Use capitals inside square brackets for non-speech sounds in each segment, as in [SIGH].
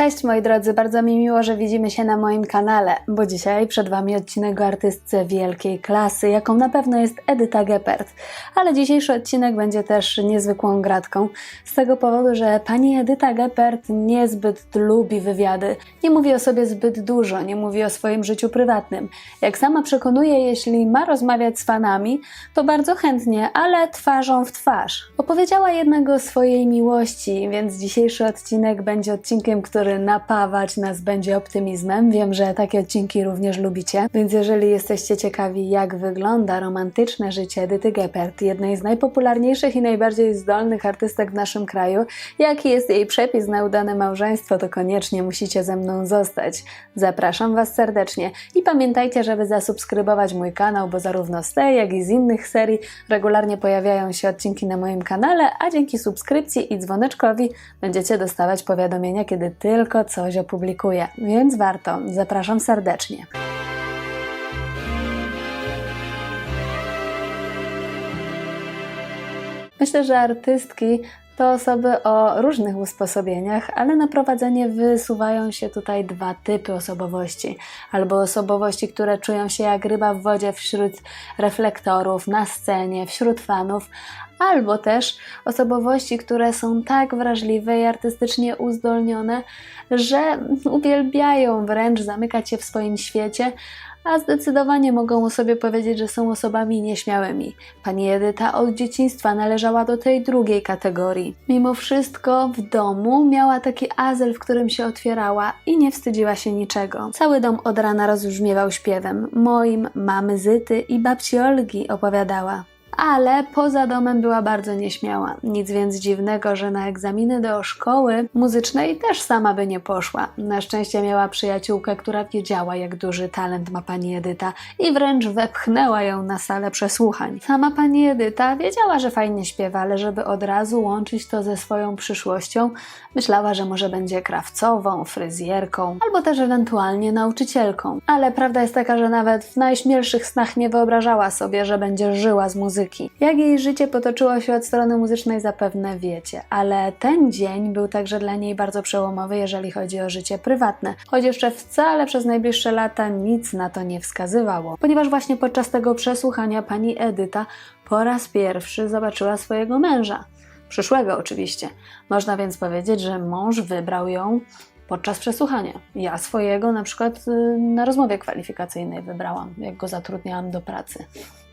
Cześć moi drodzy, bardzo mi miło, że widzimy się na moim kanale, bo dzisiaj przed Wami odcinek o artystce wielkiej klasy, jaką na pewno jest Edyta Geppert. Ale dzisiejszy odcinek będzie też niezwykłą gratką, z tego powodu, że pani Edyta Geppert niezbyt lubi wywiady. Nie mówi o sobie zbyt dużo, nie mówi o swoim życiu prywatnym. Jak sama przekonuje, jeśli ma rozmawiać z fanami, to bardzo chętnie, ale twarzą w twarz. Opowiedziała jednego o swojej miłości, więc dzisiejszy odcinek będzie odcinkiem, który napawać nas będzie optymizmem. Wiem, że takie odcinki również lubicie, więc jeżeli jesteście ciekawi, jak wygląda romantyczne życie Edyty Geppert, jednej z najpopularniejszych i najbardziej zdolnych artystek w naszym kraju, jaki jest jej przepis na udane małżeństwo, to koniecznie musicie ze mną zostać. Zapraszam Was serdecznie i pamiętajcie, żeby zasubskrybować mój kanał, bo zarówno z tej, jak i z innych serii regularnie pojawiają się odcinki na moim kanale, a dzięki subskrypcji i dzwoneczkowi będziecie dostawać powiadomienia, kiedy tylko coś opublikuję, więc warto. Zapraszam serdecznie. Myślę, że artystki to osoby o różnych usposobieniach, ale na prowadzenie wysuwają się tutaj dwa typy osobowości. Albo osobowości, które czują się jak ryba w wodzie wśród reflektorów, na scenie, wśród fanów, albo też osobowości, które są tak wrażliwe i artystycznie uzdolnione, że uwielbiają wręcz zamykać się w swoim świecie, a zdecydowanie mogą o sobie powiedzieć, że są osobami nieśmiałymi. Pani Edyta od dzieciństwa należała do tej drugiej kategorii. Mimo wszystko w domu miała taki azyl, w którym się otwierała i nie wstydziła się niczego. Cały dom od rana rozbrzmiewał śpiewem. Moim, mamy Zyty i babci Olgi opowiadała ale poza domem była bardzo nieśmiała. Nic więc dziwnego, że na egzaminy do szkoły muzycznej też sama by nie poszła. Na szczęście miała przyjaciółkę, która wiedziała, jak duży talent ma pani Edyta i wręcz wepchnęła ją na salę przesłuchań. Sama pani Edyta wiedziała, że fajnie śpiewa, ale żeby od razu łączyć to ze swoją przyszłością, myślała, że może będzie krawcową, fryzjerką albo też ewentualnie nauczycielką. Ale prawda jest taka, że nawet w najśmielszych snach nie wyobrażała sobie, że będzie żyła z muzyki muzyki. Jak jej życie potoczyło się od strony muzycznej zapewne wiecie, ale ten dzień był także dla niej bardzo przełomowy, jeżeli chodzi o życie prywatne, choć jeszcze wcale przez najbliższe lata nic na to nie wskazywało, ponieważ właśnie podczas tego przesłuchania pani Edyta po raz pierwszy zobaczyła swojego męża. Przyszłego oczywiście. Można więc powiedzieć, że mąż wybrał ją podczas przesłuchania. Ja swojego na przykład y, na rozmowie kwalifikacyjnej wybrałam, jak go zatrudniałam do pracy.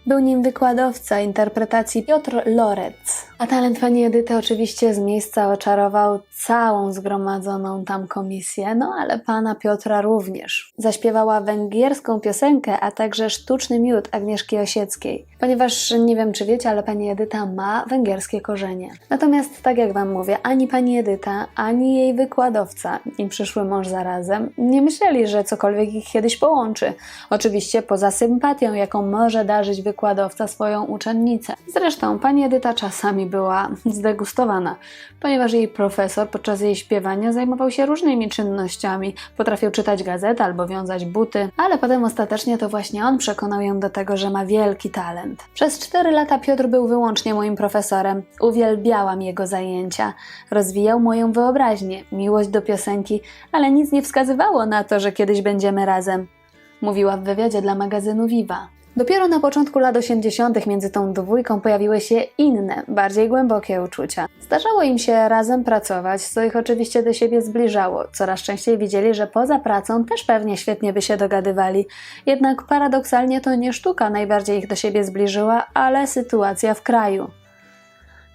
Był nim wykładowca interpretacji Piotr Lorec. A talent pani Edyty oczywiście z miejsca oczarował całą zgromadzoną tam komisję, no ale pana Piotra również. Zaśpiewała węgierską piosenkę, a także sztuczny miód Agnieszki Osieckiej, ponieważ nie wiem czy wiecie, ale pani Edyta ma węgierskie korzenie. Natomiast tak jak wam mówię, ani pani Edyta, ani jej wykładowca i przyszły mąż zarazem nie myśleli, że cokolwiek ich kiedyś połączy. Oczywiście poza sympatią, jaką może darzyć wykładowca, wykładowca swoją uczennicę. Zresztą pani Edyta czasami była [LAUGHS] zdegustowana, ponieważ jej profesor podczas jej śpiewania zajmował się różnymi czynnościami. Potrafił czytać gazetę albo wiązać buty, ale potem ostatecznie to właśnie on przekonał ją do tego, że ma wielki talent. Przez cztery lata Piotr był wyłącznie moim profesorem. Uwielbiałam jego zajęcia. Rozwijał moją wyobraźnię, miłość do piosenki, ale nic nie wskazywało na to, że kiedyś będziemy razem. Mówiła w wywiadzie dla magazynu Viva. Dopiero na początku lat 80. między tą dwójką pojawiły się inne, bardziej głębokie uczucia. Zdarzało im się razem pracować, co ich oczywiście do siebie zbliżało. Coraz częściej widzieli, że poza pracą też pewnie świetnie by się dogadywali. Jednak paradoksalnie to nie sztuka najbardziej ich do siebie zbliżyła, ale sytuacja w kraju.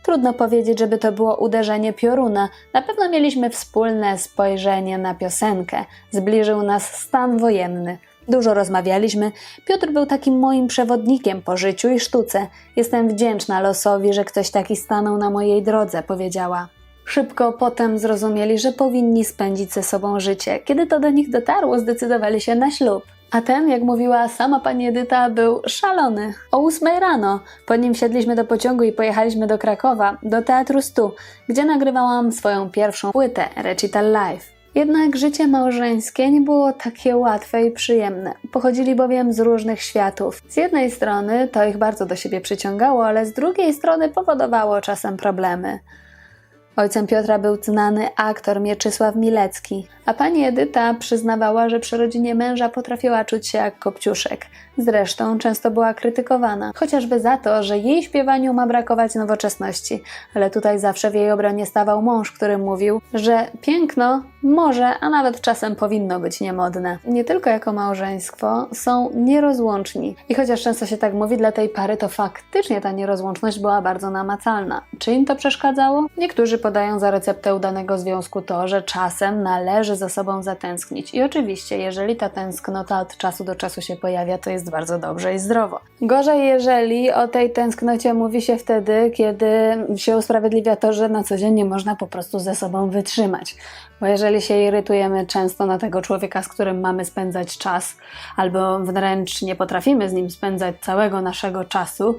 Trudno powiedzieć, żeby to było uderzenie pioruna. Na pewno mieliśmy wspólne spojrzenie na piosenkę. Zbliżył nas stan wojenny. Dużo rozmawialiśmy. Piotr był takim moim przewodnikiem po życiu i sztuce. Jestem wdzięczna losowi, że ktoś taki stanął na mojej drodze, powiedziała. Szybko potem zrozumieli, że powinni spędzić ze sobą życie. Kiedy to do nich dotarło, zdecydowali się na ślub. A ten, jak mówiła sama pani Edyta, był szalony. O ósmej rano po nim siedliśmy do pociągu i pojechaliśmy do Krakowa, do Teatru Stu, gdzie nagrywałam swoją pierwszą płytę, Recital Live. Jednak życie małżeńskie nie było takie łatwe i przyjemne. Pochodzili bowiem z różnych światów. Z jednej strony to ich bardzo do siebie przyciągało, ale z drugiej strony powodowało czasem problemy. Ojcem Piotra był znany aktor Mieczysław Milecki, a pani Edyta przyznawała, że przy rodzinie męża potrafiła czuć się jak kopciuszek. Zresztą często była krytykowana, chociażby za to, że jej śpiewaniu ma brakować nowoczesności, ale tutaj zawsze w jej obronie stawał mąż, który mówił, że piękno może, a nawet czasem powinno być niemodne. Nie tylko jako małżeństwo są nierozłączni. I chociaż często się tak mówi dla tej pary, to faktycznie ta nierozłączność była bardzo namacalna. Czy im to przeszkadzało? Niektórzy podają za receptę udanego związku to, że czasem należy za sobą zatęsknić. I oczywiście, jeżeli ta tęsknota od czasu do czasu się pojawia, to jest bardzo dobrze i zdrowo. Gorzej, jeżeli o tej tęsknocie mówi się wtedy, kiedy się usprawiedliwia to, że na co dzień nie można po prostu ze sobą wytrzymać. Bo jeżeli się irytujemy często na tego człowieka, z którym mamy spędzać czas, albo wręcz nie potrafimy z nim spędzać całego naszego czasu,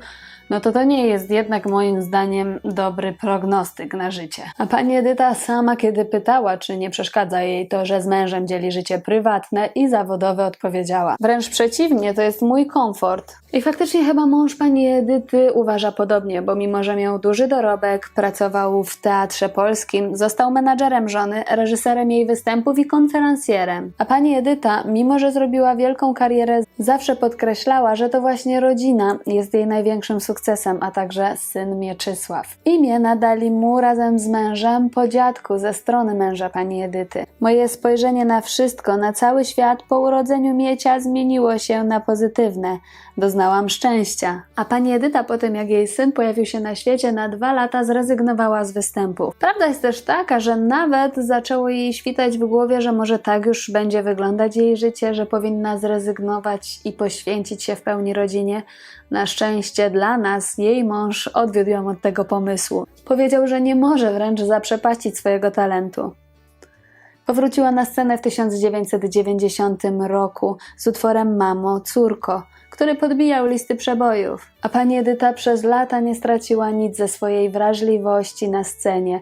no to to nie jest jednak moim zdaniem dobry prognostyk na życie. A pani Edyta sama, kiedy pytała, czy nie przeszkadza jej to, że z mężem dzieli życie prywatne i zawodowe, odpowiedziała: Wręcz przeciwnie, to jest mój komfort. I faktycznie chyba mąż pani Edyty uważa podobnie, bo mimo, że miał duży dorobek, pracował w teatrze polskim, został menadżerem żony, reżyserem jej występów i konferencjerem. A pani Edyta, mimo że zrobiła wielką karierę, zawsze podkreślała, że to właśnie rodzina jest jej największym sukcesem, a także syn Mieczysław. Imię nadali mu razem z mężem po dziadku ze strony męża pani Edyty. Moje spojrzenie na wszystko, na cały świat po urodzeniu Miecia zmieniło się na pozytywne. Doznałam szczęścia. A pani Edyta po tym, jak jej syn pojawił się na świecie, na dwa lata zrezygnowała z występów. Prawda jest też taka, że nawet zaczęło jej świtać w głowie, że może tak już będzie wyglądać jej życie, że powinna zrezygnować i poświęcić się w pełni rodzinie. Na szczęście dla nas, jej mąż odwiódł ją od tego pomysłu. Powiedział, że nie może wręcz zaprzepaścić swojego talentu. Powróciła na scenę w 1990 roku z utworem Mamo, córko, który podbijał listy przebojów. A pani Edyta przez lata nie straciła nic ze swojej wrażliwości na scenie.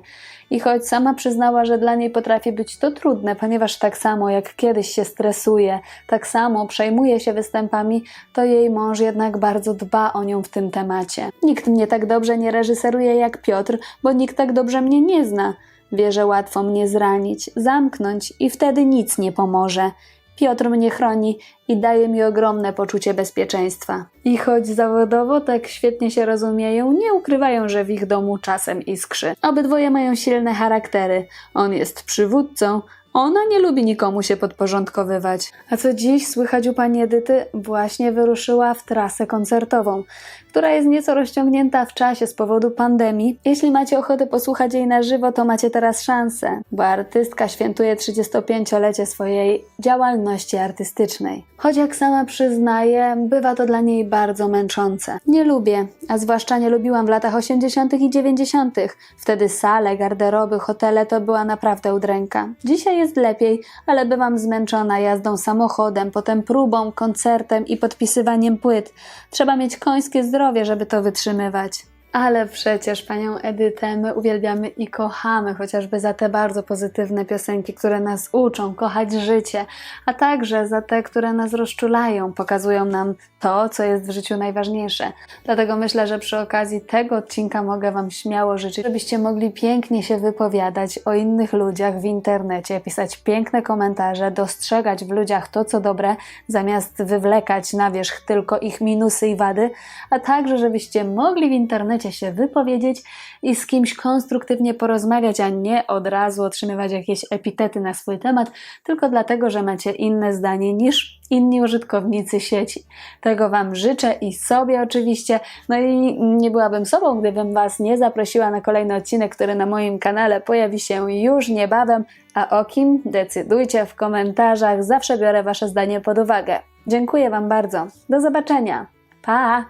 I choć sama przyznała, że dla niej potrafi być to trudne, ponieważ tak samo jak kiedyś się stresuje, tak samo przejmuje się występami, to jej mąż jednak bardzo dba o nią w tym temacie. Nikt mnie tak dobrze nie reżyseruje jak Piotr, bo nikt tak dobrze mnie nie zna. Wie, że łatwo mnie zranić, zamknąć i wtedy nic nie pomoże. Piotr mnie chroni i daje mi ogromne poczucie bezpieczeństwa. I choć zawodowo tak świetnie się rozumieją, nie ukrywają, że w ich domu czasem iskrzy. Obydwoje mają silne charaktery. On jest przywódcą, ona nie lubi nikomu się podporządkowywać. A co dziś słychać u pani Edyty? Właśnie wyruszyła w trasę koncertową, która jest nieco rozciągnięta w czasie z powodu pandemii. Jeśli macie ochotę posłuchać jej na żywo, to macie teraz szansę, bo artystka świętuje 35-lecie swojej działalności artystycznej. Choć jak sama przyznaje, bywa to dla niej bardzo męczące. Nie lubię, a zwłaszcza nie lubiłam w latach 80. i 90. Wtedy sale, garderoby, hotele to była naprawdę udręka. Dzisiaj jest lepiej, ale bywam zmęczona jazdą samochodem, potem próbą, koncertem i podpisywaniem płyt. Trzeba mieć końskie zdrowie, żeby to wytrzymywać. Ale przecież panią Edytę my uwielbiamy i kochamy, chociażby za te bardzo pozytywne piosenki, które nas uczą kochać życie, a także za te, które nas rozczulają, pokazują nam to, co jest w życiu najważniejsze. Dlatego myślę, że przy okazji tego odcinka mogę Wam śmiało życzyć, żebyście mogli pięknie się wypowiadać o innych ludziach w internecie, pisać piękne komentarze, dostrzegać w ludziach to, co dobre, zamiast wywlekać na wierzch tylko ich minusy i wady, a także, żebyście mogli w internecie się wypowiedzieć i z kimś konstruktywnie porozmawiać, a nie od razu otrzymywać jakieś epitety na swój temat, tylko dlatego, że macie inne zdanie niż inni użytkownicy sieci. Tego Wam życzę i sobie oczywiście. No i nie byłabym sobą, gdybym Was nie zaprosiła na kolejny odcinek, który na moim kanale pojawi się już niebawem. A o kim? Decydujcie w komentarzach. Zawsze biorę Wasze zdanie pod uwagę. Dziękuję Wam bardzo. Do zobaczenia. Pa!